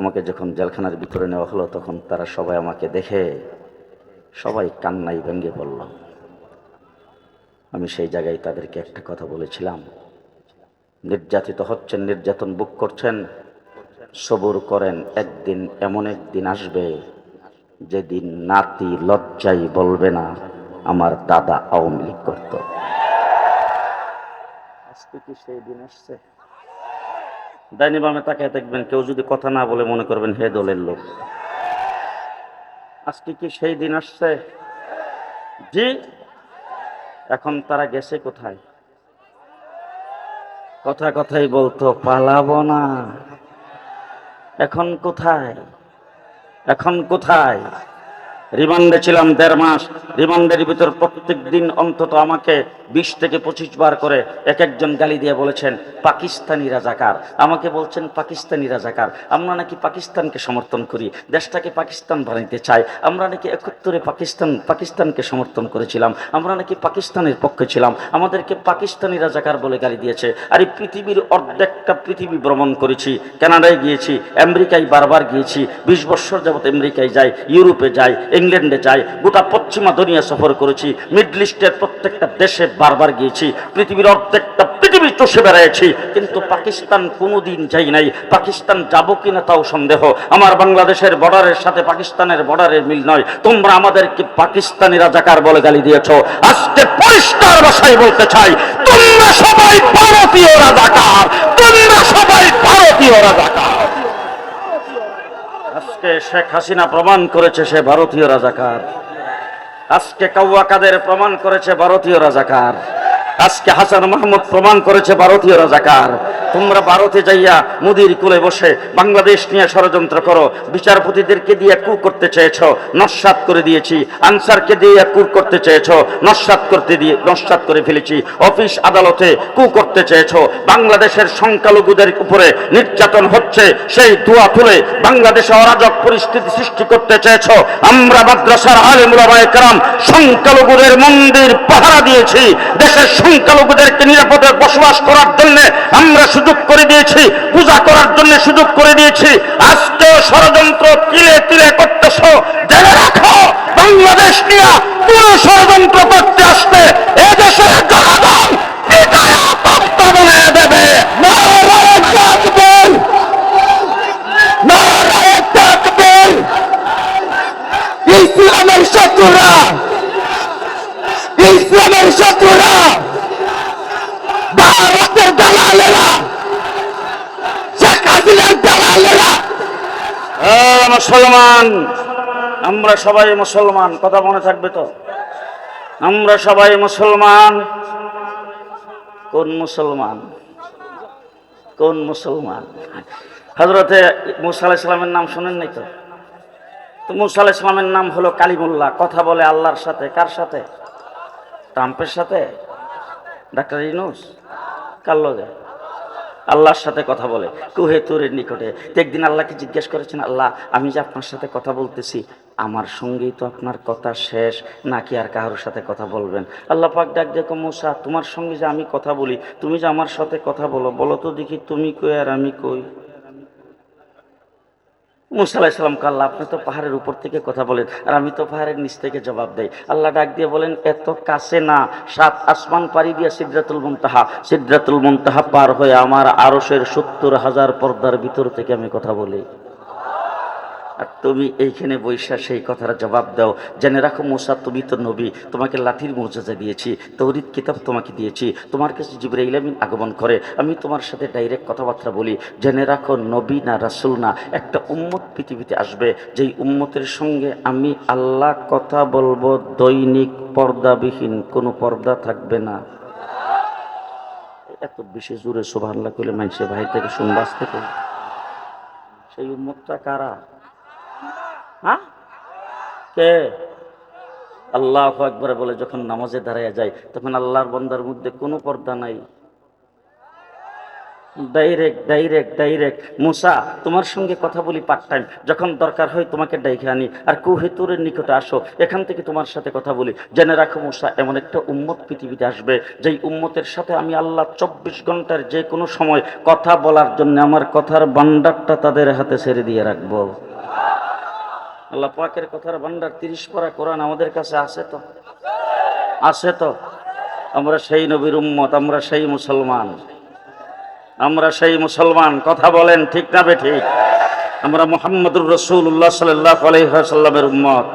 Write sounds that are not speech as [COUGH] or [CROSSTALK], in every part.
আমাকে যখন জেলখানার ভিতরে নেওয়া হলো, তখন তারা সবাই আমাকে দেখে সবাই কান্নাই ভেঙে পড়ল। আমি সেই জায়গায় তাদেরকে একটা কথা বলেছিলাম। নির্যাতিত হচ্ছেন, নির্যাতন বুক করছেন, সবুর করেন, একদিন এমন একদিন আসবে যেদিন নাতি লজ্জাই বলবে না, আমার দাদা আওয়ামী লীগ করত। আজকে কি সেই দিন আসছে? ডাইনি বামে তাকায় দেখবেন কেউ যদি কথা না বলে মনে করবেন হে দলের লোক। আজকে কি সেই দিন আসছে? জি, এখন তারা গেছে কোথায়? কথা কথাই বলতো, পালাবো না। এখন কোথায়? এখন কোথায়? রিমান্ডে ছিলাম দেড় মাস। রিমান্ডের ভিতর প্রত্যেক দিন অন্তত আমাকে বিশ থেকে পঁচিশ বার করে এক একজন গালি দিয়ে বলেছেন, পাকিস্তানি রাজাকার। আমাকে বলছেন, পাকিস্তানি রাজাকার। আমরা নাকি পাকিস্তানকে সমর্থন করি। দেশটাকে পাকিস্তান বানাইতে চাই। আমরা নাকি একাত্তরে পাকিস্তান, পাকিস্তানকে সমর্থন করেছিলাম। আমরা নাকি পাকিস্তানের পক্ষে ছিলাম। আমাদেরকে পাকিস্তানি রাজাকার বলে গালি দিয়েছে। আর এই পৃথিবীর অর্ধেকটা পৃথিবী ভ্রমণ করেছি। কানাডায় গিয়েছি, আমেরিকায় বারবার গিয়েছি। বিশ বছর যাবত আমেরিকায় যাই, ইউরোপে যাই। ইংল্যান্ডে যাই গোটা পশ্চিমা দুনিয়া সফর করেছি, মিডল ইস্টের প্রত্যেকটা দেশে বারবার গিয়েছি, পৃথিবীর অর্ধেকটা পৃথিবী চষে বেড়াইছি, কিন্তু পাকিস্তান কোনোদিন যাই নাই, পাকিস্তান যাব কিনা তাও সন্দেহ। আমার বাংলাদেশের বর্ডারের সাথে পাকিস্তানের বর্ডারের মিল নয়। তোমরা আমাদেরকে পাকিস্তানি রাজাকার বলে গালি দিয়েছ। আজকে পরিষ্কার ভাষায় বলতে চাই, তোমরা সবাই ভারতীয় রাজাকার, তোমরা সবাই ভারতীয় রাজাকার। আজকে শেখ হাসিনা প্রমাণ করেছে সে ভারতীয় রাজাকার। আজকে কাউয়া কাদের প্রমাণ করেছে ভারতীয় রাজাকার। আজকে হাসান মাহমুদ প্রমাণ করেছে ভারতীয় রাজাকার। তোমরা ভারতে যাইয়া মুদির কুলে বসে বাংলাদেশ নিয়ে ষড়যন্ত্র করো। বিচারপতিদেরকে দিয়ে কু করতে চেয়েছ, নস্বাত করে দিয়েছি। আনসারকে দিয়ে কু করতে চেয়েছ, নস্বাত করতে দিয়ে, নস্বাত করে ফেলেছি। অফিস আদালতে কু করতে চেয়েছ, বাংলাদেশের সংখ্যালঘুদের উপরে নির্যাতন হচ্ছে, সেই ধোয়া তুলে বাংলাদেশে অরাজক পরিস্থিতি সৃষ্টি করতে চেয়েছ। আমরা মাদ্রাসার আলেমুলামায় কারাম সংখ্যালঘুদের মন্দির পাহারা দিয়েছি। দেশের সংখ্যালঘুদেরকে নিরাপদে বসবাস করার জন্য আমরা সুযোগ করে দিয়েছি, পূজা করার জন্য সুযোগ করে দিয়েছি। আজকে ষড়যন্ত্র তিলে তিলে করতেছ, জেনে রাখো, বাংলাদেশ নিয়ে কোন ষড়যন্ত্র করতে আসবে, এদেশের জনগণ শত্রুরা! ইসলামের শত্রুরা! ভারতের দালালেরা! শেখ হাসিনার দালালেরা! মুসলমান! আমরা সবাই মুসলমান, কথা মনে থাকবে তো? আমরা সবাই মুসলমান? কোন মুসলমান? কোন মুসলমান? হজরতে মুসা আলাইসালামের নাম শুনেন নাই তো? তো মুসা আলাইসালামের নাম হলো কালিমুল্লাহ। কথা বলে আল্লাহর সাথে। কার সাথে? ট্রাম্পের সাথে? ডাক্তার ইনুস কার লগে? আল্লাহর সাথে কথা বলে। কুহে তুরের নিকটে। একদিন আল্লাহকে জিজ্ঞেস করেছেন? আল্লাহ, আমি যে আপনার সাথে কথা বলতেছি, আমার সঙ্গেই তো আপনার কথা শেষ, নাকি আর কারোর সাথে কথা বলবেন? আল্লাহ পাক ডাক দেখো মোসা, তোমার সঙ্গে যে আমি কথা বলি, তুমি যে আমার সাথে কথা বলো বলো তো দেখি তুমি কই আর আমি কই? মুসা আলাহিসাল্লাম আল্লাহ আপনি তো পাহাড়ের উপর থেকে কথা বলেন, আর আমি তো পাহাড়ের নিচ থেকে জবাব দেয় আল্লাহ ডাক দিয়ে বলেন, এত কাছে না, সাত আসমান পাড়ি দিয়ে সিদ্ধাতুল মুনতাহা সিদ্ধাতুল মুনতাহা পার হয়ে আমার আরসের সত্তর হাজার পর্দার ভিতর থেকে আমি কথা বলি। আর তুমি এইখানে বৈশা সেই কথার জবাব দাও। জেনে রাখো মোসা, তুমি তো নবী, তোমাকে লাঠির মর্যাদা দিয়েছি তৌরিদ কিতাব তোমাকে দিয়েছি, তোমার কাছে জিব্রাইল আমিন আগমন করে, আমি তোমার সাথে ডাইরেক্ট কথাবার্তা বলি। জেনে রাখো নবী না রাসুল না, একটা উম্মত পৃথিবীতে আসবে, যেই উম্মতের সঙ্গে আমি আল্লাহ কথা বলব, দৈনিক পর্দাবিহীন কোনো পর্দা থাকবে না। এত বেশি জোরে সোভাল্লা করলে মানুষের ভাই থেকে শুনবাস থেকে। সেই উন্মতটা কারা? হ্যাঁ? কে? আল্লাহ একবারে বলে যখন নামাজে দাঁড়ায় যায়, তখন আল্লাহর বন্দার মধ্যে কোনো পর্দা নাই। ডাইরেক্ট ডাইরেক্ট ডাইরেক্ট মুসা, তোমার সঙ্গে কথা বলি পার্ট টাইম যখন দরকার হয় তোমাকে ডাইকে আনি। আর কুহেতুরের নিকটে আসো, এখান থেকে তোমার সাথে কথা বলি। জেনে রাখো মুসা, এমন একটা উম্মত পৃথিবীতে আসবে, যেই উম্মতের সাথে আমি আল্লাহ চব্বিশ ঘণ্টার যে কোনো সময় কথা বলার জন্য আমার কথার বান্ডারটা তাদের হাতে ছেড়ে দিয়ে রাখব। আল্লাহ পাকের কথার ভান্ডার তিরিশ পারা কোরআন আমাদের কাছে আছে তো? আছে তো? আমরা সেই নবীর উম্মত, আমরা সেই মুসলমান। আমরা সেই মুসলমান, কথা বলেন ঠিক না বে ঠিক? আমরা মোহাম্মদুর রসুল্লাহ সাল্লাহ আলহামের উম্মত।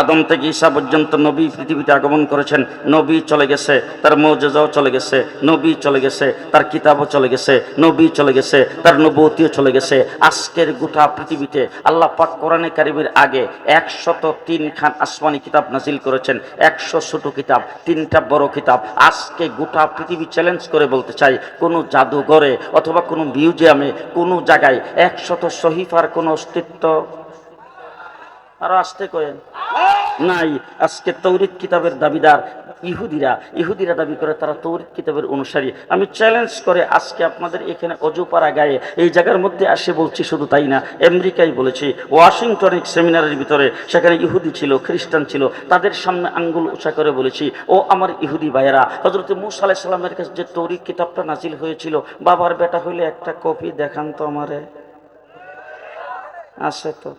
আদম থেকে ঈসা পর্যন্ত নবী পৃথিবীতে আগমন করেছেন। নবী চলে গেছে, তার মৌজাও চলে গেছে, নবী চলে গেছে, তার কিতাবও চলে গেছে, নবী চলে গেছে, তার নবতিও চলে গেছে। আজকের গোটা পৃথিবীতে আল্লাহ পাক কোরআনে কারিমের আগে একশত তিন খান আসমানি কিতাব নাজিল করেছেন, একশো ছোট কিতাব, তিনটা বড় কিতাব। আজকে গোটা পৃথিবী চ্যালেঞ্জ করে বলতে চাই, কোনো জাদুঘরে অথবা কোনো মিউজিয়ামে কোনো জায়গায় একশত শহীফার কোনো অস্তিত্ব আরও আসতে কয়েন। নাই, আজকে তৌরিক কিতাবের দাবিদার ইহুদিরা ইহুদিরা দাবি করে তারা তৌরিদ কিতাবের অনুসারী। আমি চ্যালেঞ্জ করে আজকে আপনাদের এখানে অজুপাড়া গায়ে এই জায়গার মধ্যে আসে বলছি শুধু তাই না, আমেরিকায় বলেছি ওয়াশিংটনের সেমিনারের ভিতরে সেখানে ইহুদি ছিল, খ্রিস্টান ছিল, তাদের সামনে আঙ্গুল উঁচা করে বলেছি, ও আমার ইহুদি ভাইয়েরা হজরত মুসা কাছে যে তৌরিক কিতাবটা নাজিল হয়েছিল, বাবার বেটা হইলে একটা কপি দেখান তো আমারে। আছে তো।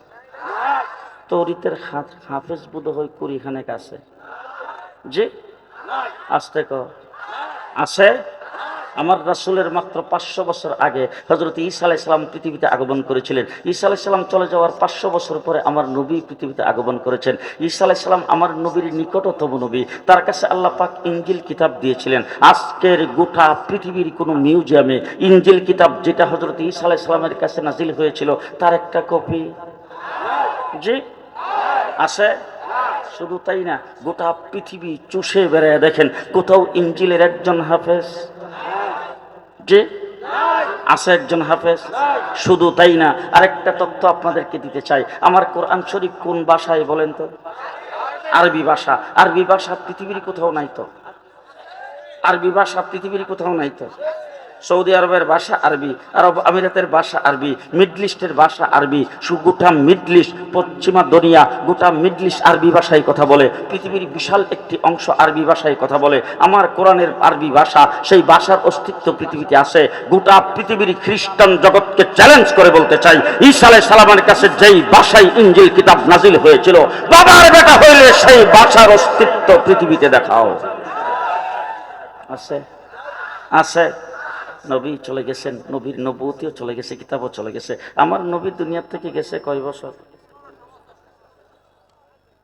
তৌরিতের হাফেজ বুধ হয় কুড়িখানেক আছে। জি? আসতে ক? আছে? আমার রাসুলের মাত্র পাঁচশো বছর আগে হজরত ঈসা আলাহ ইসলাম পৃথিবীতে আগমন করেছিলেন। ঈসা আলাহ ইসলাম চলে যাওয়ার পাঁচশো বছর পরে আমার নবী পৃথিবীতে আগমন করেছেন। ঈসা আলাহ ইসলাম আমার নবীর নিকটতম নবী। তার কাছে আল্লাহ পাক ইঞ্জিল কিতাব দিয়েছিলেন। আজকের গোটা পৃথিবীর কোনো মিউজিয়ামে ইঞ্জিল কিতাব যেটা হজরত ঈসা আলাহ ইসলামের কাছে নাজিল হয়েছিল, তার একটা কপি। জি? আছে? শুধু তাই না, গোটা পৃথিবী চুষে বেড়ায় দেখেন, কোথাও ইঞ্জিলের একজন হাফেজ? যে আছে একজন হাফেজ? শুধু তাই না, আরেকটা তথ্য আপনাদেরকে দিতে চাই। আমার কোরআন শরীফ কোন ভাষায় বলেন তো? আরবি ভাষা। আরবি ভাষা পৃথিবীর কোথাও নাই তো? আরবি ভাষা পৃথিবীর কোথাও নাই তো? সৌদি আরবের ভাষা আরবি, আরব আমিরাতের ভাষা আরবি, মিডল ইস্টের ভাষা আরবি সু- গোটা মিডল ইস্ট, পশ্চিমা দুনিয়া, গোটা মিডল ইস্ট আরবি ভাষায় কথা বলে, পৃথিবীর বিশাল একটি অংশ আরবি ভাষায় কথা বলে, আমার কোরআনের আরবি ভাষা সেই ভাষার অস্তিত্ব পৃথিবীতে আছে, গোটা পৃথিবীর খ্রিস্টান জগৎকে চ্যালেঞ্জ করে বলতে চাই আলাইহিস সালামের কাছে যেই ভাষায় ইঞ্জিল কিতাব নাজিল হয়েছিল, বাবার বেটা হইলে সেই ভাষার অস্তিত্ব পৃথিবীতে দেখাও। আছে? আছে। নবী চলে গেছেন, নবীর নবতিও চলে গেছে, কিতাবও চলে গেছে। আমার নবী দুনিয়ার থেকে গেছে কয় বছর?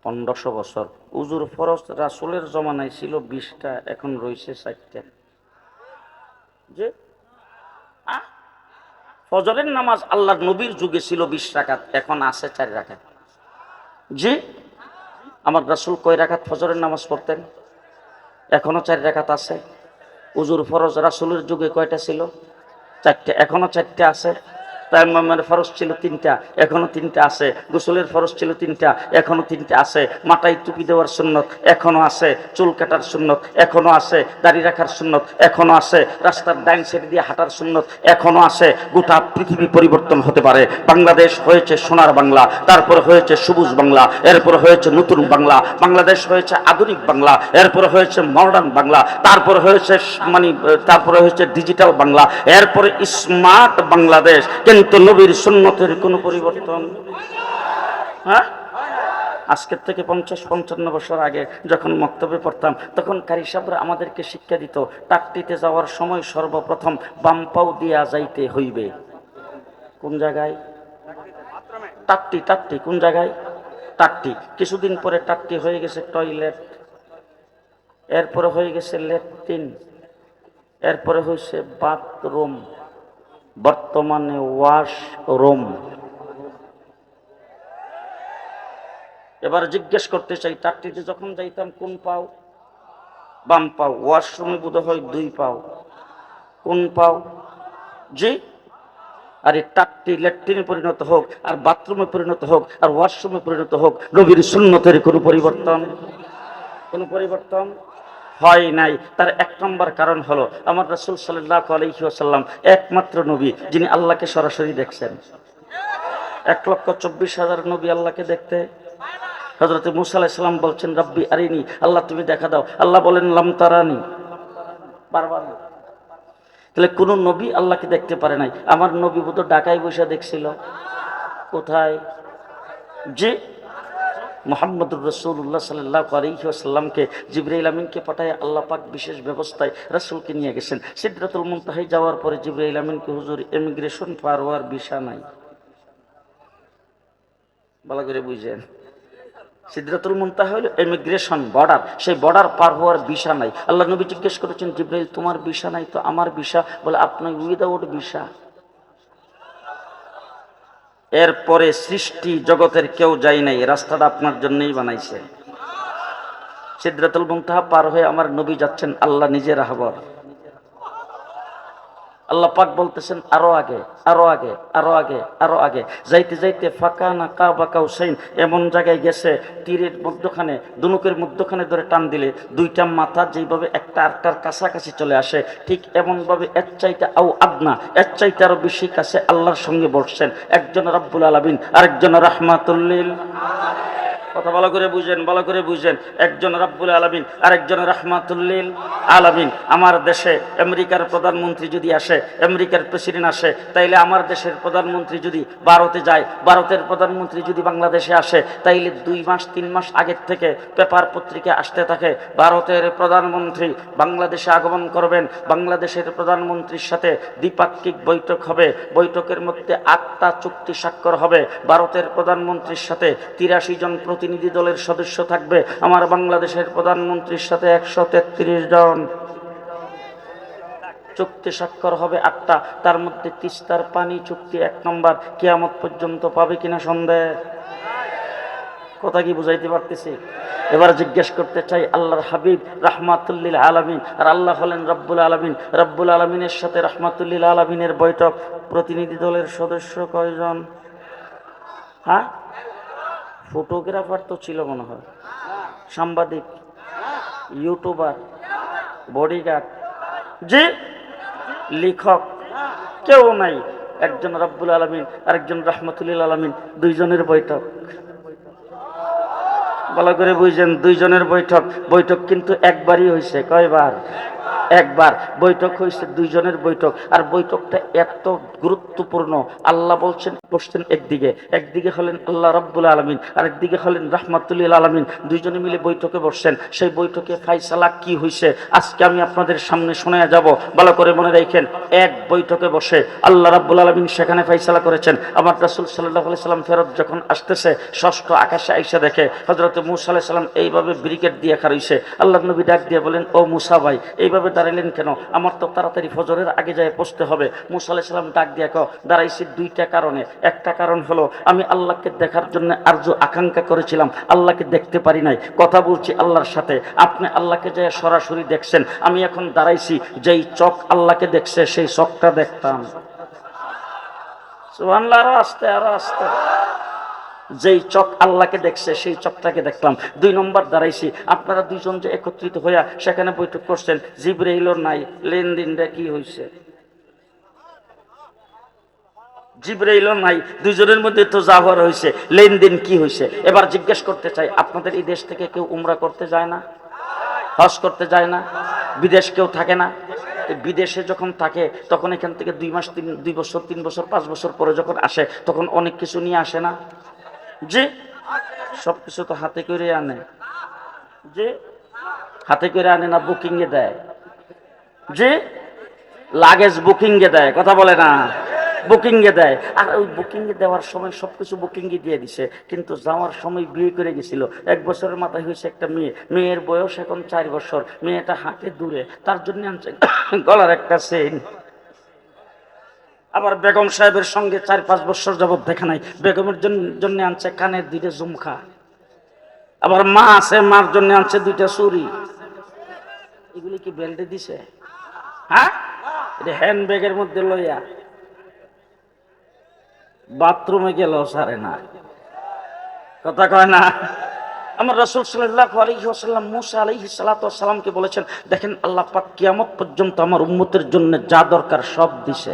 পনেরোশো বছর। উজুর ফরজ রাসুলের জমানায় ছিল বিশটা, এখন রয়েছে ষাটটা। যে? ফজরের নামাজ আল্লাহর নবীর যুগে ছিল বিশ রাকাত, এখন আছে চার রাকাত। জি, আমার রাসুল কয় রাখাত ফজরের নামাজ পড়তেন? এখনও চার রাকাত আছে। উজুর ফরজ রাসুলের যুগে কয়টা ছিল? চারটে এখনও চারটে আছে। তাইমামের ফরজ ছিল তিনটা, এখনও তিনটা আছে। গোসলের ফরজ ছিল তিনটা, এখনও তিনটা আছে। মাথায় টুপি দেওয়ার সুন্নত এখনও আছে। চুল কাটার সুন্নত এখনও আছে। দাড়ি রাখার সুন্নত এখনও আছে। রাস্তার ডাইন সাইড দিয়ে হাঁটার সুন্নত এখনও আছে। গোটা পৃথিবী পরিবর্তন হতে পারে। বাংলাদেশ হয়েছে সোনার বাংলা, তারপরে হয়েছে সবুজ বাংলা, এরপর হয়েছে নতুন বাংলা, বাংলাদেশ হয়েছে আধুনিক বাংলা, এরপর হয়েছে মডার্ন বাংলা, তারপর হয়েছে মানে তারপরে হয়েছে ডিজিটাল বাংলা, এরপরে স্মার্ট বাংলাদেশ। কিন্তু নবীর সুন্নতের কোনো পরিবর্তন? হ্যাঁ? আজকের থেকে পঞ্চাশ, পঞ্চান্ন বছর আগে যখন মক্তব্যে পড়তাম তখন কারি সাহেবরা আমাদেরকে শিক্ষা দিত টাকটিতে যাওয়ার সময় সর্বপ্রথম বাম্পাও দিয়া যাইতে হইবে। কোন জায়গায়? টাট্টি টাট্টি, কোন জায়গায়? টাট্টি। কিছুদিন পরে টাট্টি হয়ে গেছে টয়লেট, এরপরে হয়ে গেছে ল্যাট্রিন এরপরে হয়েছে বাথরুম। বর্তমানে ওয়াশ রুম। এবার জিজ্ঞেস করতে চাই টাট্টিতে যখন যাইতাম, কোন পাও? বাম পাও। ওয়াশরুমে বোধ হয় দুই পাও। কোন পাও? জি? আর এই টাট্টি ল্যাট্রিনে পরিণত হোক, আর বাথরুমে পরিণত হোক, আর ওয়াশরুমে পরিণত হোক, নবীর সুন্নতের কোনো পরিবর্তন? কোনো পরিবর্তন? হয় নাই। তার এক নম্বর কারণ হলো আমার রাসূল সাল্লাহ আলাইহি ওয়াসাল্লাম একমাত্র নবী যিনি আল্লাহকে সরাসরি দেখছেন। এক লক্ষ চব্বিশ হাজার নবী আল্লাহকে দেখতে। হজরত মুসা আলাইসাল্লাম বলছেন, রব্বি আরিনি, আল্লাহ তুমি দেখা দাও। আল্লাহ বলেন, লাম তারানি। বারবার। না। তাহলে কোন নবী আল্লাহকে দেখতে পারে নাই। আমার নবী বোধ ডাকায় বসে দেখছিল। কোথায়? যে মোহাম্মদুর রসুল্লাহ সাল্লাহ আলহিহাসাল্লামকে জিব্রাইল আমিনকে পাঠায় আল্লাহ পাক বিশেষ ব্যবস্থায় রসুলকে নিয়ে গেছেন। সিদ্ধাতুল মুনতাহাই যাওয়ার পরে জিব্রাইল আমিনকে হুজুর ইমিগ্রেশন পার হওয়ার বিষা নাই। ভালো করে বুঝেন। সিদ্ধাতুল মুনতাহা হলো ইমিগ্রেশন বর্ডার, সেই বর্ডার পার হওয়ার ভিসা নাই। আল্লাহ নবী জিজ্ঞেস করেছেন, জিব্রাইল, তোমার ভিসা নাই তো আমার ভিসা বলে, আপনার উইদাউট ভিসা এরপরে সৃষ্টি জগতের কেউ যাই নাই, রাস্তাটা আপনার জন্যই বানাইছে। সিদ্ধাতুল মুমতাহা পার হয়ে আমার নবী যাচ্ছেন, আল্লাহ নিজের রাহবর আল্লাহ পাক বলতেছেন, আরও আগে আরও আগে আরও আগে আরও আগে। যাইতে যাইতে ফাঁকা না কা বাঁকা হুসাইন এমন জায়গায় গেছে, তীরের মধ্যখানে, দুনুকের মধ্যখানে ধরে টান দিলে দুইটা মাথা যেইভাবে একটা আরটার কাছাকাছি চলে আসে, ঠিক এমনভাবে এক চাইতে আও আদনা এক চাইতে আরও বেশি কাছে আল্লাহর সঙ্গে বসছেন। একজন রব্বুল আলমিন, আরেকজন রাহমাতুল্লিল কথা ভালো করে বুঝেন, ভালো করে বুঝেন। একজন রাব্বুল আলমিন, আরেকজন রাহমাতুল্লিল আলামিন। আমার দেশে আমেরিকার প্রধানমন্ত্রী যদি আসে, আমেরিকার প্রেসিডেন্ট আসে, তাইলে আমার দেশের প্রধানমন্ত্রী যদি ভারতে যায়, ভারতের প্রধানমন্ত্রী যদি বাংলাদেশে আসে, তাইলে দুই মাস, তিন মাস আগের থেকে পেপার পত্রিকা আসতে থাকে। ভারতের প্রধানমন্ত্রী বাংলাদেশে আগমন করবেন। বাংলাদেশের প্রধানমন্ত্রীর সাথে দ্বিপাক্ষিক বৈঠক হবে। বৈঠকের মধ্যে আটটা চুক্তি স্বাক্ষর হবে। ভারতের প্রধানমন্ত্রীর সাথে তিরাশি জন প্রতিনিধি দলের সদস্য থাকবে। আমার বাংলাদেশের প্রধানমন্ত্রীর সাথে একশো তেত্রিশ জন চুক্তি স্বাক্ষর হবে আটটা। তার মধ্যে তিস্তার পানি চুক্তি এক নম্বর। কেয়ামত পর্যন্ত পাবে কিনা সন্দেহ? কথা কি বুঝাইতে পারতেছি? এবার জিজ্ঞেস করতে চাই আল্লাহর হাবিব রাহমাতুল্লিল আলমিন। আর আল্লাহ হলেন রব্বুল আলমিন। রব্বুল আলমিনের সাথে রাহমাতুল্লিল আলমিনের বৈঠক। প্রতিনিধি দলের সদস্য কয়জন? হ্যাঁ? ফটোগ্রাফার তো ছিল মনে হয়। সাংবাদিক, ইউটিউবার, বডিগার্ড জি লেখক, কেউ নাই। একজন রব্বুল আলমিন, আরেকজন রহমতুল্লিল আলমিন, দুইজনের বৈঠক। ভালো করে বুঝছেন দুইজনের বৈঠক। বৈঠক কিন্তু একবারই হয়েছে কয়বার? একবার। বৈঠক হয়েছে দুইজনের বৈঠক। আর বৈঠকটা এত গুরুত্বপূর্ণ। আল্লাহ বলছেন বসছেন একদিকে একদিকে হলেন আল্লাহ রব্বুল আলমিন আর একদিকে হলেন রাহমাতুল্লিল আলমিন। দুইজনে মিলে বৈঠকে বসছেন। সেই বৈঠকে ফাইসালা কি হয়েছে আজকে আমি আপনাদের সামনে শোনা যাব। ভালো করে মনে রাখেন, এক বৈঠকে বসে আল্লাহ রাব্বুল আলমিন সেখানে ফাইসালা করেছেন। আমার রাসুল সাল্লাহ সাল্লাম ফেরত যখন আসতেছে, ষষ্ঠ আকাশে আইসা দেখে হজরত মুসা আলাহ সাল্লাম এইভাবে ব্রিকেট দিয়ে খারইছে আল্লাহ নবী ডাক দিয়ে বলেন, ও মুসা ভাই, এইভাবে দাঁড়াইলেন কেন? আমার তো তাড়াতাড়ি ফজরের আগে যায় পৌঁছতে হবে। মুসা আলাহ সাল্লাম ডাক দিয়ে দাঁড়াইছি দুইটা কারণে। একটা কারণ হলো আমি আল্লাহকে দেখার জন্য আর্য আকাঙ্ক্ষা করেছিলাম আল্লাহকে দেখতে পারি নাই। কথা বলছি আল্লাহর সাথে। আপনি আল্লাহকে যে সরাসরি দেখছেন আমি এখন দাঁড়াইছি যেই চক আল্লাহকে দেখছে সেই চকটা দেখতাম। সুবহানাল্লাহ, আরও আস্তে আরও আস্তে। যেই চক আল্লাহকে দেখছে সেই চকটাকে দেখলাম। দুই নম্বর দাঁড়াইছি। আপনারা দুইজন যে একত্রিত হইয়া সেখানে বৈঠক করছেন জিব্রাইলও নাই লেনদেনটা কি হয়েছে জিব্রাইলও নাই দুজনের মধ্যে তো যাওয়ার হয়েছে, লেনদেন কি হয়েছে? এবার জিজ্ঞেস করতে চাই, আপনাদের এই দেশ থেকে কেউ উমরা করতে যায় না? হজ করতে যায় না? বিদেশ কেউ থাকে না? বিদেশে যখন থাকে, তখন এখান থেকে দুই মাস, তিন, দুই বছর, তিন বছর, পাঁচ বছর পরে যখন আসে, তখন অনেক কিছু নিয়ে আসে না? যে সব কিছু তো হাতে করে আনে। যে হাতে করে আনে না, বুকিংয়ে দেয়। যে লাগেজ বুকিংয়ে দেয়, কথা বলে না। বুকিংয়ে দেয়। আর ওই বুকিংয়ে দেওয়ার সময় সব কিছু বুকিংয়ে দিয়ে দিছে। কিন্তু যাওয়ার সময় বিয়ে করে গেছিল। এক বছরের মাথায় হয়েছে একটা মেয়ে। মেয়ের বয়স এখন চার বছর। মেয়েটা হাতে দূরে। তার জন্য আনছে গলার একটা সেন আবার বেগম সাহেবের সঙ্গে চার পাঁচ বছর যাবত দেখা নাই। বেগমের জন- জন্য আনছে কানের দুইটা জুমখা আবার মা আছে, মার জন্য আনছে দুইটা চুরি এগুলি কি বেল্টে দিছে? হ্যাঁ? হ্যান্ড ব্যাগের মধ্যে লইয়া। বাথরুমে গেল সারে না। কথা কয় না? আমার রাসূল সাল্লাল্লাহু আলাইহি ওয়াসাল্লাম মুসা আলাইহি সালাতু ওয়াসালামকে বলেছেন, দেখেন, আল্লাহ পাক কিয়ামত পর্যন্ত আমার উম্মতের জন্য যা দরকার সব দিছে।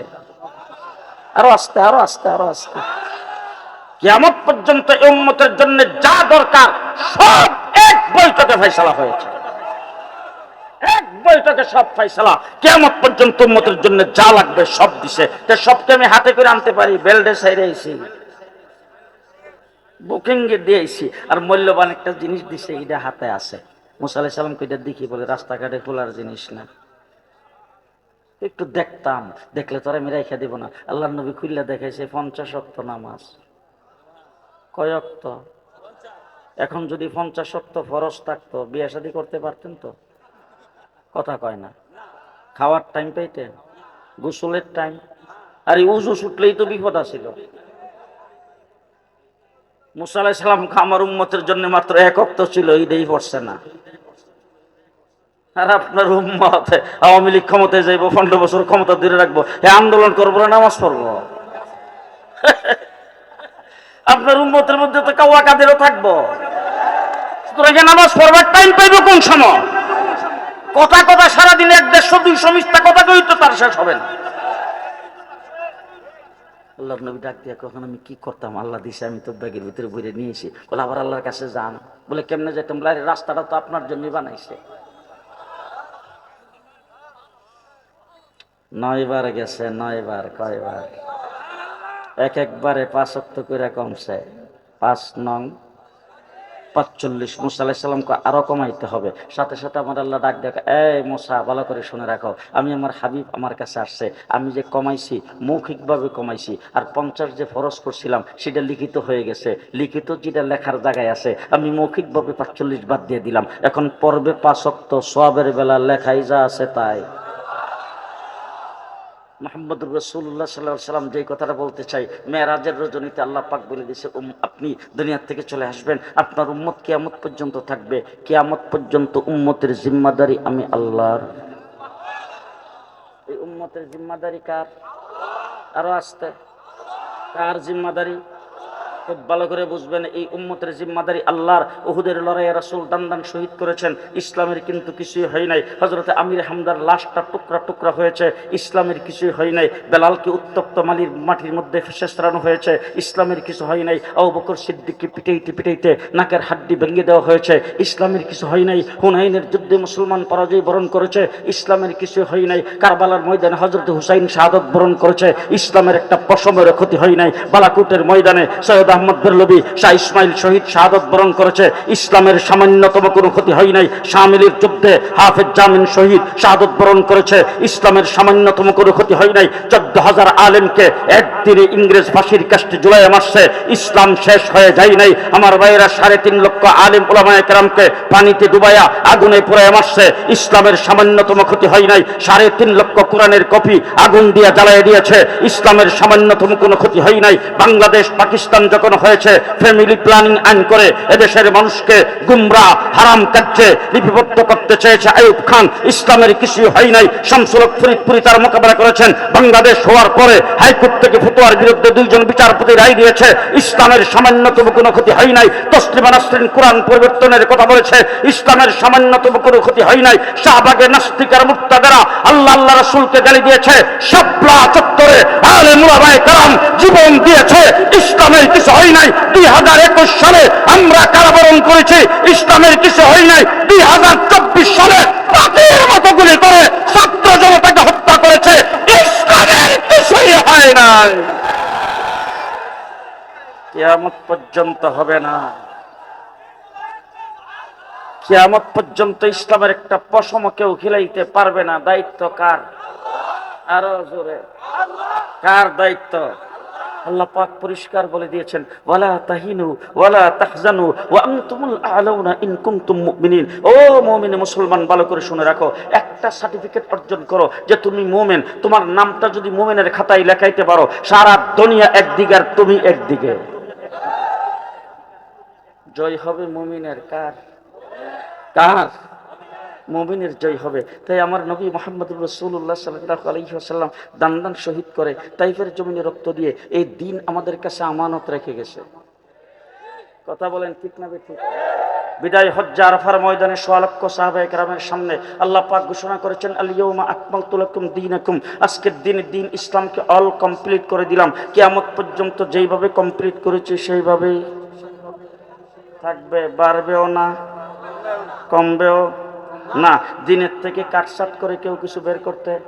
আরও আস্তে আরও আস্তে আরও আস্তে। কিয়ামত পর্যন্ত উম্মতের জন্য যা দরকার সব এক বৈঠকে ফয়সালা হয়েছে। বৈঠকে সব ফয়সালা। কেমন পর্যন্ত উম্মতের জন্য যা লাগবে সব দিছে। তে সবকে আমি হাতে করে আনতে পারি, বেল্টে সাইরে আইছি। বুকিং দিয়েছি আর মূল্যবান একটা জিনিস দিছে এটা হাতে আছে। মুসা আলাইহিস সালাম কইটা দেখি বলে, রাস্তাঘাটে খোলার জিনিস না। একটু দেখতাম, দেখলে তোরা আমি রেখে দিব না। আল্লাহ নবী খুললে দেখাইছে, পঞ্চাশ অক্ত নামাজ। কয় অক্ত এখন যদি পঞ্চাশ অক্ত ফরজ থাকতো, বিয়ে শাদী করতে পারতেন তো? কথা কয় না। খাওয়ার টাইম পাইতেন গোসলের টাইম আর উজু ছুটলেই তো বিপদ আছিল মুসা আলাইহিস সালাম আমার উম্মতের জন্য মাত্র এক অক্ত ছিল, এইটাই পড়ছে না। আর আপনার উম্মত, আওয়ামী লীগ ক্ষমতায় যাইবো, পনেরো বছর ক্ষমতা দূরে রাখব হে আন্দোলন করব না, নামাজ পড়ব? আপনার উম্মতের মধ্যে তো কাওয়া কাদেরও থাকব। সুতরাং নামাজ পড়বার টাইম পাইবো কোন সময়? কথা কথা সারাদিন এক দেড়শো, দুইশো মিথ্যা কথা কই তো তার শেষ হবে না। আল্লাহ নবী ডাক দিয়া কখন আমি কি করতাম? আল্লাহ দিছে, আমি তো ব্যাগের ভিতরে বইরে নিয়েছি বলে আবার আল্লাহর কাছে যান। বলে, কেমনে যেতাম বলে রাস্তাটা তো আপনার জন্যই বানাইছে। নয়বার গেছে, নয়বার, কয়বার? এক একবারে পাঁচ অক্ত করে কমছে। পাঁচ নং পাঁচচল্লিশ, মুসা আলাহিসাল্লামকে আরও কমাইতে হবে। সাথে সাথে আমার আল্লাহ ডাক দেখ এই মোসা, ভালো করে শুনে রাখো। আমি আমার হাবিব আমার কাছে আসছে। আমি যে কমাইছি, মৌখিকভাবে কমাইছি, আর পঞ্চাশ যে ফরজ করছিলাম, সেটা লিখিত হয়ে গেছে। লিখিত যেটা লেখার জায়গায় আছে, আমি মৌখিকভাবে পাঁচচল্লিশ বাদ দিয়ে দিলাম। এখন পর্বে পাঁচক্ত সবের বেলা লেখাই যা আছে তাই। মোহাম্মদ রসুল্লাহ সাল্লাহ সাল্লাম যেই কথাটা বলতে চাই, মেয়েরাজের রজনীতে আল্লাহ পাক বলে দিয়েছে আপনি দুনিয়ার থেকে চলে আসবেন, আপনার উম্মত কেয়ামত পর্যন্ত থাকবে, কেয়ামত পর্যন্ত উম্মতের জিম্মাদারি আমি আল্লাহর। এই উম্মতের জিম্মাদারি কার? আরও আসতে। কার জিম্মাদারি? খুব ভালো করে বুঝবেন, এই উম্মতের জিম্মাদারি আল্লাহর, উহুদের লড়াইয়ে রাসূল দান শহীদ করেছেন। ইসলামের কিন্তু কিছুই হয় নাই। হজরতে আমির হামদার লাশটা টুকরা টুকরা হয়েছে, ইসলামের কিছুই হয় নাই। বেলালকে উত্তপ্ত মালির মাটির মধ্যে শেষরানো হয়েছে, ইসলামের কিছু হয় নাই। আবু বকর সিদ্দিককে পিটাইতে পিটাইতে নাকের হাড্ডি ভেঙে দেওয়া হয়েছে। ইসলামের কিছু হয় নাই। হুনাইনের যুদ্ধে মুসলমান পরাজয় বরণ করেছে, ইসলামের কিছু হয় নাই। কারবালার ময়দানে হজরত হুসাইন শাহাদত বরণ করেছে, ইসলামের একটা পশমের ক্ষতি হয় নাই। বালাকুটের ময়দানে সৈয়দ আহমদ শাহ ইসমাইল শহীদ শাহাদত বরণ করেছে। ইসলামের সামান্যতম কোনো ক্ষতি হয় নাই। যুদ্ধে হাফেজ জামিন শহীদ শাহাদত বরণ করেছে। ইসলামের সামান্যতম কোনো ক্ষতি হয় নাই। চোদ্দ হাজার আলেমকে একদিনে ইংরেজ কাস্টে জুলাই মাসে ইসলাম শেষ হয়ে যায় নাই। আমার ভাইয়েরা সাড়ে তিন লক্ষ আলেম ওলামায় কেরামকে পানিতে ডুবাইয়া আগুনে পুড়ে মাসছে ইসলামের সামান্যতম ক্ষতি হয় নাই। সাড়ে তিন লক্ষ কোরআনের কপি আগুন দিয়ে জ্বালিয়ে দিয়েছে। ইসলামের সামান্যতম কোনো ক্ষতি হয় নাই। বাংলাদেশ, পাকিস্তান হয়েছে ফ্যামিলি প্ল্যানিং আইন করে এদেশের মানুষকে গুমরা, হারাম কাজে লিপিবদ্ধ করতে চেয়েছে আয়ুব খান। ইসলামের কিছু হয় নাই। শামসুলক ফরিদপুরি তার মোকাবেলা করেছেন। বাংলাদেশ হওয়ার পরে হাইকোর্ট থেকে ফতোয়ার বিরুদ্ধে দুইজন বিচারপতি রায় দিয়েছে। ইসলামের সামান্যতম কোনো ক্ষতি হয় নাই। তসলিমা নাসরিন কোরআন পরিবর্তনের কথা বলেছে, ইসলামের সামান্যতম কোনো ক্ষতি হয় নাই। শাহবাগে নাস্তিকার মুক্তাদেরা আল্লাহ আল্লাহ রাসূলকে গালি দিয়েছে। শাপলা আলে কারাম জীবন দিয়েছে। ইসলামের কিছু হয় নাই। দুই হাজার একুশ সালে আমরা কারাবরণ করেছি। ইসলামের কিছু হয় নাই। দুই হাজার চব্বিশ সালে পাখির মতো গুলি করে ছাত্র জনতাকে হত্যা করেছে। ইসলামের কিছুই হয় নাই। কিয়ামত পর্যন্ত হবে না। কিয়ামত পর্যন্ত ইসলামের একটা পশম কেউ খিলাইতে পারবে না। দায়িত্ব কার? আরও জোরে। কার দায়িত্ব? আল্লাহ পাক পরিষ্কার বলে দিয়েছেন, ওয়ালা তাহিনু, ওয়ালা তাহজানু, ওয়া আনতুমুল আলাউনা ইন কুনতুম মুমিনিন। ও মুসলমান, ভালো করে শুনে রাখো, একটা সার্টিফিকেট অর্জন করো যে তুমি মুমিন। তোমার নামটা যদি মুমিনের খাতায় লেখাইতে পারো, সারা দুনিয়া একদিকে আর তুমি একদিকে। জয় হবে মুমিনের কার? কার? মুমিনের জয় হবে। তাই আমার নবী মোহাম্মদ রসুল্লাহ সাল্লাহ আলহিহাসাল্লাম দান দান শহীদ করে তাইফের জমিনে রক্ত দিয়ে এই দিন আমাদের কাছে আমানত রেখে গেছে। কথা বলেন ঠিক না ঠিক বিদায় হজ্জা আরফার ময়দানে সোয়ালক্ষ সাহাবায়ে কেরামের সামনে আল্লাহ পাক ঘোষণা করেছেন আলিয়মা আকমালতু দিন দীনাকুম। আজকের দিন দিন ইসলামকে অল কমপ্লিট করে দিলাম। কিয়ামত পর্যন্ত যেইভাবে কমপ্লিট করেছি সেইভাবেই থাকবে, বাড়বেও না, কমবেও না, দিনের থেকে কাটসাট করে কেউ কিছু বের করতে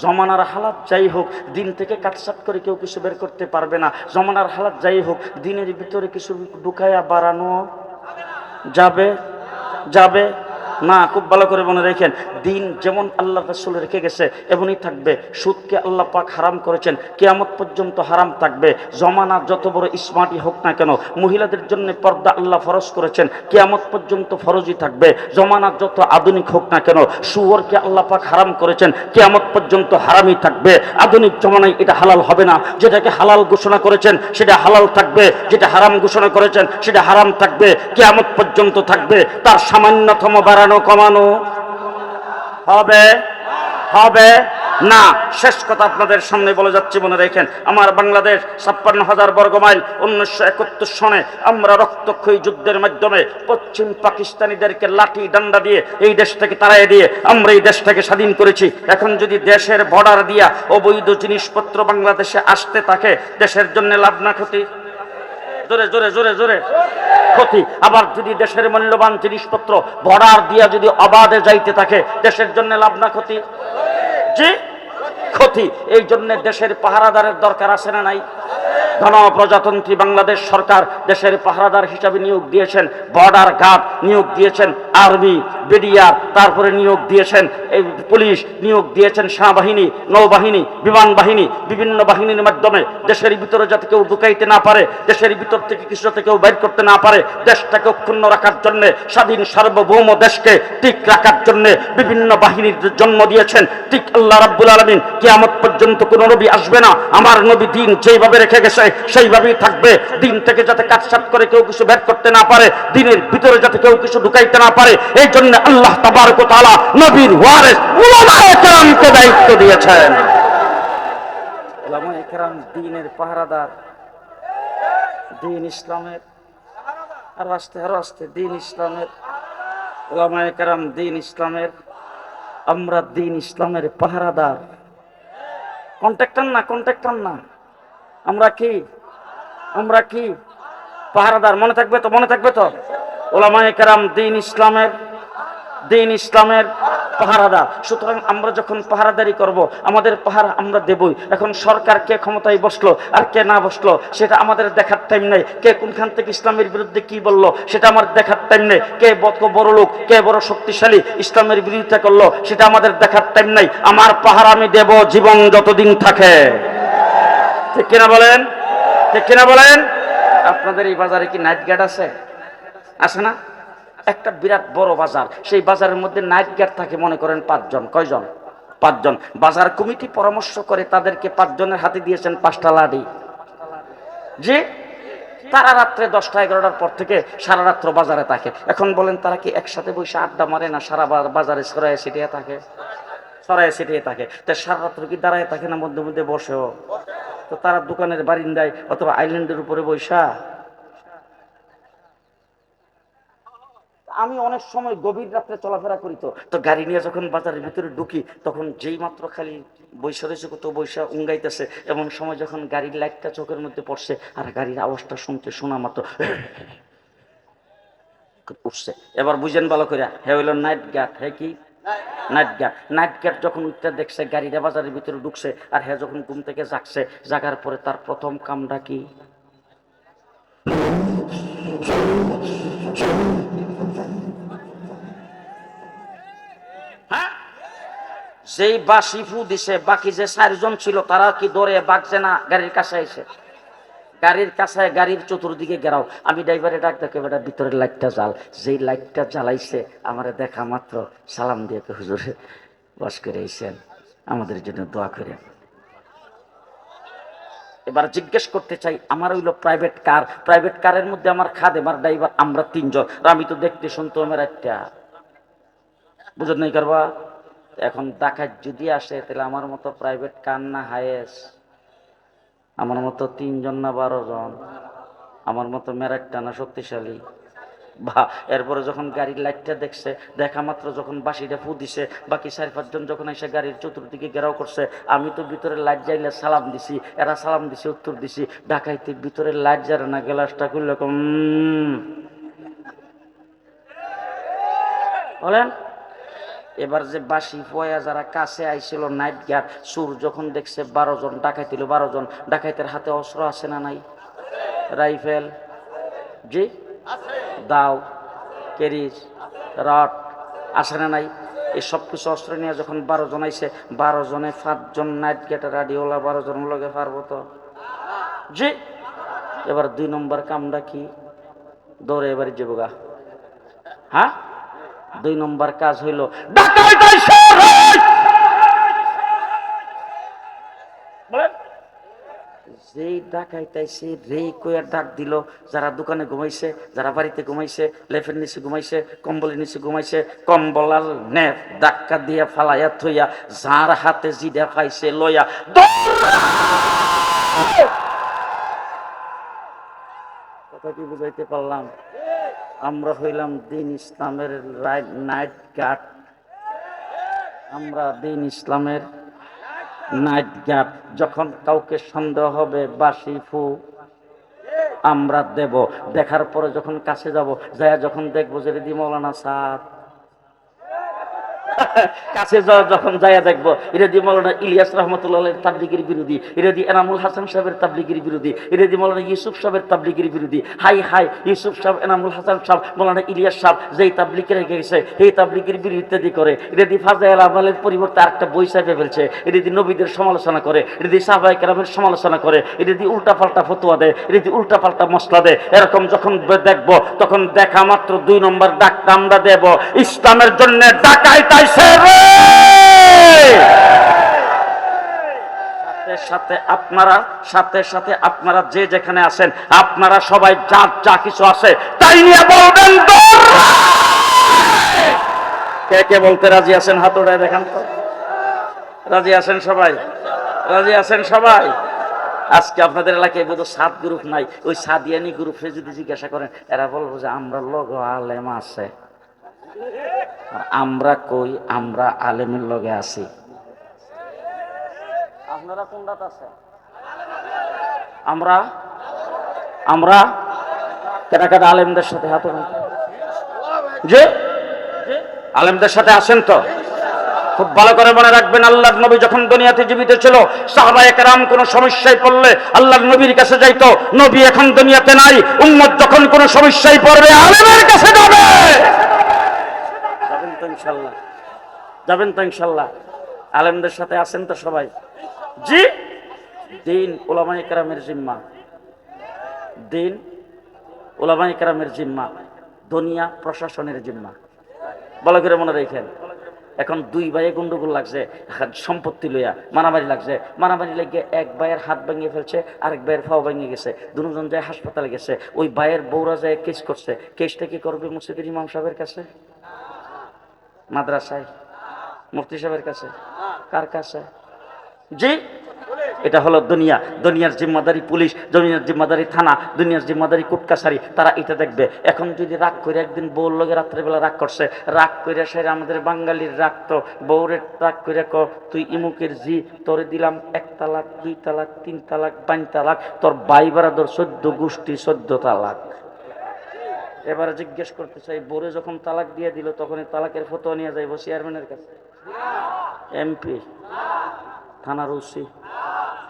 জমানার হালাত যাই হোক, দিন থেকে কাটসাট করে কেউ কিছু বের করতে পারবে না। জমানার হালাত যাই হোক, দিনের ভিতরে কিছু ঢুকাইয়া বাড়ানো যাবে? যাবে? না খুব ভালো করে মনে রেখেন, দিন যেমন আল্লাহ রসুল রেখে গেছে, এমনই থাকবে। সুদকে আল্লাহ পাক হারাম করেছেন, কেয়ামত পর্যন্ত হারাম থাকবে। জমানা যত বড় স্মার্টই হোক না কেন, মহিলাদের জন্য পর্দা আল্লাহ ফরজ করেছেন, কেয়ামত পর্যন্ত ফরজই থাকবে। জমানা যত আধুনিক হোক না কেন সুয়রকে আল্লাহ পাক হারাম করেছেন, কেয়ামত পর্যন্ত হারামই থাকবে। আধুনিক জমানায় এটা হালাল হবে না, যেটাকে হালাল ঘোষণা করেছেন, সেটা হালাল থাকবে। যেটা হারাম ঘোষণা করেছেন, সেটা হারাম থাকবে। কেয়ামত পর্যন্ত থাকবে। তার সামান্যতম বাড়ানো কমানো হবে? হবে? না। শেষ কথা আপনাদের সামনে বলে যাচ্ছি, মনে রেখেন। আমার বাংলাদেশ ছাপ্পান্ন হাজার বর্গ মাইল, উনিশশো একাত্তর সনে আমরা রক্তক্ষয়ী যুদ্ধের মাধ্যমে পশ্চিম পাকিস্তানিদেরকে লাঠি, ডান্ডা দিয়ে এই দেশ থেকে তাড়াই দিয়ে আমরা এই দেশটাকে স্বাধীন করেছি। এখন যদি দেশের বর্ডার দিয়া অবৈধ জিনিসপত্র বাংলাদেশে আসতে থাকে, দেশের জন্য লাভ না ক্ষতি? জোরে জোরে জোরে জোরে। ক্ষতি। আবার যদি দেশের মূল্যবান জিনিসপত্র ভরার দিয়া যদি অবাধে যাইতে থাকে, দেশের জন্য লাভ না ক্ষতি? জি? ক্ষতি। এই জন্য দেশের পাহারাদারের দরকার আছে না নাই? গণপ্রজাতন্ত্রী বাংলাদেশ সরকার দেশের পাহারাদার হিসাবে নিয়োগ দিয়েছেন, বর্ডার গার্ড নিয়োগ দিয়েছেন, আর্মি, বিডিআর, তারপরে নিয়োগ দিয়েছেন, এই পুলিশ নিয়োগ দিয়েছেন, সেনাবাহিনী, নৌবাহিনী, বিমান বাহিনী, বিভিন্ন বাহিনীর মাধ্যমে দেশের ভিতরে যাতে কেউ ঢুকাইতে না পারে, দেশের ভিতর থেকে কিছু যাতে কেউ বের করতে না পারে, দেশটাকে অক্ষুণ্ণ রাখার জন্য, স্বাধীন সার্বভৌম দেশকে ঠিক রাখার জন্য বিভিন্ন বাহিনীর জন্ম দিয়েছেন। ঠিক আল্লাহ রাব্বুল আলমিন কিয়ামত পর্যন্ত কোনো নবী আসবে না। আমার নবী দিন যেইভাবে রেখে গেছে সেইভাবেই থাকবে। দিন থেকে যাতে কাটসাট করে কেউ কিছু বের করতে না পারে, দিনের ভিতরে যাতে কেউ কিছু ঢুকাইতে না পারে, এই জন্য আল্লাহ তাবারক ওয়া নবীর ওয়ারিস উলামায়ে দায়িত্ব দিয়েছেন। দ্বীনের পাহারাদার, দিন ইসলামের, আরও আস্তে আরও আস্তে, দিন ইসলামের ওলামায়ে দিন ইসলামের, আমরা দিন ইসলামের পাহারাদার। কন্ট্রাক্টর না কন্ট্রাক্টর না। আমরা কি? আমরা কি? পাহারাদার, মনে থাকবে তো, মনে থাকবে তো? ওলামায়ে কেরাম, দিন ইসলামের দিন ইসলামের পাহারাদার। সুতরাং আমরা যখন পাহারাদারি করব, আমাদের পাহারা আমরা দেবই। এখন সরকার কে ক্ষমতায় বসল আর কে না বসল, সেটা আমাদের দেখার টাইম নেই। কে কোনখান থেকে ইসলামের বিরুদ্ধে কি বলল, সেটা আমার দেখার টাইম নেই। কে বত বড় লোক, কে বড় শক্তিশালী ইসলামের বিরোধিতা করল, সেটা আমাদের দেখার টাইম নেই। আমার পাহারা আমি দেব জীবন যতদিন থাকে। ঠিক কিনা বলেন? ঠিক কিনা বলেন? আপনাদের এই বাজারে কি নাইট গার্ড আছে? আছে না? একটা বিরাট বড় বাজার। সেই বাজারের মধ্যে নাইট গার্ড থাকে, মনে করেন পাঁচজন। কয়জন? পাঁচজন। বাজার কমিটি পরামর্শ করে তাদেরকে পাঁচজনের হাতে দিয়েছেন পাঁচটা লাডি যে তারা রাত্রে দশটা, এগারোটার পর থেকে সারা রাত্র বাজারে থাকে। এখন বলেন, তারা কি একসাথে বসে আড্ডা মারে না সারা বাজারে ছড়ায় ছিটিয়ে থাকে? ছড়ায় ছিটিয়ে থাকে। তা সারা রাত্র কি দাঁড়ায় থাকে না মধ্যে মধ্যে বসেও? তো তারা দোকানের বারিন্দায় অথবা আইল্যান্ডের উপরে বৈশা। আমি অনেক সময় গভীর রাত্রে চলাফেরা করি তো। তো গাড়ি নিয়ে যখন বাজারের ভিতরে ঢুকি, তখন যেই মাত্র খালি বৈশা রয়েছে কত বৈশা উঙ্গাইতেছে, এমন সময় যখন গাড়ির লাইটটা চোখের মধ্যে পড়ছে, আর গাড়ির আওয়াজটা শুনতে শোনা মাত্র উঠছে। এবার বুঝেন ভালো করে হে হইল নাইট গার্ড হে কি? নাইট গার্ড যখন উঠতে দেখছে, গাড়িটা বাজারের ভিতরে ঢুকছে, আর হ্যাঁ যখন ঘুম থেকে জাগছে, জাগার পরে তার প্রথম কামটা কি হ্যাঁ? যেই বাসি ফু দিছে, বাকি যে চারজন ছিল, তারা কি দৌড়ে বাগছে না গাড়ির কাছে এসে গাড়ির কাছে, গাড়ির চতুর্দিকে গেরাও। আমি ড্রাইভারে ডাক দেখে বেটা ভিতরের লাইটটা জ্বাল। যেই লাইটটা জ্বালাইছে, আমারে দেখা মাত্র সালাম দিয়ে হুজুরে বাস করে এসেন আমাদের জন্য দোয়া করে এবার জিজ্ঞেস করতে চাই, আমার হইল প্রাইভেট কার প্রাইভেট কারের মধ্যে আমার খাদে আমার ড্রাইভার, আমরা তিনজন। আমি তো দেখতে শুনতো আমার একটা। বুঝত নাই করবা? এখন ডাকাত যদি আসে, তাহলে আমার মতো প্রাইভেট কার না হায়েস। আমার মতো তিনজন না বারো জন? আমার মতো মেরাটটা না শক্তিশালী। বা, এরপরে যখন গাড়ির লাইটটা দেখছে, দেখা মাত্র যখন বাসিটা ফু দিছে, বাকি চার পাঁচজন যখন এসে গাড়ির চতুর্দিকে ঘেরাও করছে, আমি তো ভিতরে লাইট যাইলে সালাম দিছি, এরা সালাম দিছি, উত্তর দিছি, ডাকাইতে ভিতরে লাইট যারে না, গ্লাসটা খুললে কম। বলেন? এবার যে বাসি ফয়া যারা কাছে আইছিল নাইট গার্ড সুর যখন দেখছে বারো জন ডাকাইতিল, বারো জন। ডাকাইতের হাতে অস্ত্র আছে না নাই? রাইফেল? জি? দাও। কেরিজ রড? আছে না নাই? এই সব কিছু অস্ত্র নিয়ে যখন বারো জন আইছে, বারো জনে পাঁচজন নাইট গেটের রাডিওলা বারো জন লগে পারব তো? জি? এবার দুই নম্বর কামটা কি? দৌড়ে এবার যাবগা হ্যাঁ? দুই নম্বর কাজ হইল। যেই ডাকাইতাইছে রে কইয়া ডাক দিল, যারা দোকানে ঘুমাইছে, যারা বাড়িতে ঘুমাইছে, লেফের নিচে ঘুমাইছে, কম্বলের নিচে ঘুমাইছে, কম্বলার নেপ ধাক্কা দিয়া ফালাইয়া থইয়া, যার হাতে জিডা লইয়া দৌড়ায়! কথা কি বুঝাইতে পারলাম আমরা হইলাম দিন ইসলামের নাইট গার্ড আমরা দিন ইসলামের নাইট গার্ড যখন কাউকে সন্দেহ হবে বাসি ফু, আমরা দেব। দেখার পরে যখন কাছে যাব যায় যখন দেখব যে রেদি মৌলানা সাদ [LAUGHS] কাছে যখন যাইয়া দেখব ইরাদি মৌলানা ইলিয়াস রহমতুল্লাহ তাবলিগির বিরোধী ইরাদি এনামুল হাসান সাহেবের তাবলিগির বিরোধী ইরাদি মৌলানা ইউসুফ সাহেবের তাবলিগির বিরোধী, হাই হাই, ইউসুফ সাহেব, এনামুল হাসান সাহেব, মৌলানা ইলিয়াস সাহেব, যেই তাবলিকে রেখে গেছে এই তাবলিগির বিরোধিতা করে ইরাদি ফাজাইল আমালের পরিবর্তে আরেকটা বই সাহেবে ফেলছে ইরাদি নবীদের সমালোচনা করে ইরাদি সাহবাই কেরামের সমালোচনা করে ইরাদি উল্টা পাল্টা ফতোয়া দেয় ইরাদি উল্টা পাল্টা মশলা দেয়, এরকম যখন দেখব, তখন দেখা মাত্র দুই নম্বর ডাক আমরা দেব, ইসলামের জন্য ডাকাই সাথে আপনারা, সাথে সাথে আপনারা যে যেখানে আছেন, আপনারা সবাই যা কিছু আছে, তাই নিয়ে বলবেন কে কে বলতে রাজি আছেন? হাতুড়ায় দেখান তো। রাজি আছেন সবাই? রাজি আছেন সবাই? আজকে আপনাদের এলাকায় বোধ সাত গ্রুপ নাই। ওই সাদিয়ানি গ্রুপে যদি জিজ্ঞাসা করেন, এরা বলব যে আমরা লগ আলেম আছে। আমরা কই, আমরা আলেমের লগে আছি। আপনারা কোনটাতে আছেন আমরা? আমরা? কেটা কেটা আলেমদের সাথে হাত যে আলেমদের সাথে আছেন তো? খুব ভালো করে মনে রাখবেন, আল্লাহর নবী যখন দুনিয়াতে জীবিত ছিল, সাহাবায়ে কেরাম কোনো সমস্যায় পড়লে আল্লাহর নবীর কাছে যাইতো, নবী এখন দুনিয়াতে নাই, উম্মত যখন কোনো সমস্যায় পড়বে, আলেমের কাছে যাবে। ইনশাল্লাহ। যাবেন তো ইনশাল্লাহ। আলেমদের সাথে আছেন তো সবাই। জি? দিন ওলামাই কেরামের জিম্মা। দিন ওলামাই কেরামের জিম্মা। দুনিয়া প্রশাসনের জিম্মা। ভালো করে মনে রেখেন। এখন দুই ভাইয়ে গন্ডগোল লাগছে সম্পত্তি লইয়া মারামারি লাগছে। মারামারি লাগিয়ে এক ভাইয়ের হাত ভেঙে ফেলছে, আরেক ভাইয়ের ফাও ভেঙে গেছে। দুজন যায় হাসপাতালে গেছে। ওই ভাইয়ের বউরা যায় কেস করছে। কেসটা কি করবে মসজিদের ইমাম সাহেবের কাছে? মাদ্রাসায়, মুফতি সাহেবের কাছে, কার কাছে? জি, এটা হলো দুনিয়া। দুনিয়ার জিম্মাদারি পুলিশ, দুনিয়ার জিম্মাদারি থানা, দুনিয়ার জিম্মাদারি কোর্ট কাছারি তারা এটা দেখবে। এখন যদি রাগ করে একদিন বউর লগে রাত্রেবেলা রাগ করছে, রাগ করে সেরে আমাদের বাঙালির রাগ তো, বউরের রাগ করে ক তুই ইমুকের জি, তোরে দিলাম এক তালাক, দুই তালাক, তিন তালাক, পাঁচ তালাক, তোর বাই বারাদর চোদ্দ গোষ্ঠী চোদ্দ তালাক। এবারে জিজ্ঞেস করতে চাই, বোরে যখন তালাক দিয়ে দিল তখন তালাকের ফটো নিয়ে যাইব চেয়ারম্যানের কাছে? এমপি থানার ওসি,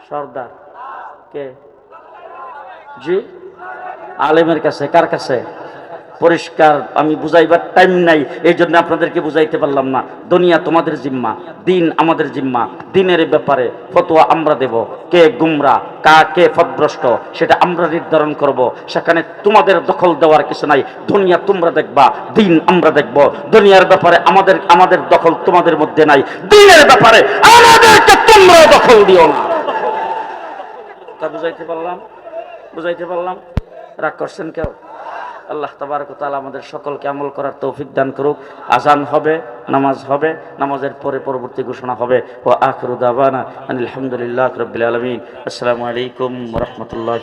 সর্দার, কে? জি? আলেমের কাছে, কার কাছে? পরিষ্কার, আমি বুঝাইবার টাইম নাই এই জন্য আপনাদেরকে বুঝাইতে পারলাম না। দুনিয়া তোমাদের জিম্মা, দিন আমাদের জিম্মা, দিনের ব্যাপারে ফতোয়া আমরা দেব। কে গুমরা, কা, কে ফদভ্রষ্ট সেটা আমরা নির্ধারণ করব। সেখানে তোমাদের দখল দেওয়ার কিছু নাই, দুনিয়া তোমরা দেখবা, দিন আমরা দেখব। দুনিয়ার ব্যাপারে আমাদের আমাদের দখল তোমাদের মধ্যে নাই, দিনের ব্যাপারে আমাদেরকে তোমরা দখল দিও না। তা বুঝাইতে পারলাম? বুঝাইতে পারলাম? রাগ করছেন কেউ? আল্লাহ তাবারক তাআলা আমাদের সকলকে আমল করার তৌফিক দান করুক। আজান হবে, নামাজ হবে, নামাজের পরে পরবর্তী ঘোষণা হবে। ও আখরুদাবানা আলহামদুলিল্লাহ রবিল আলমিন। আসসালামু আলাইকুম রহমতুল্লাহ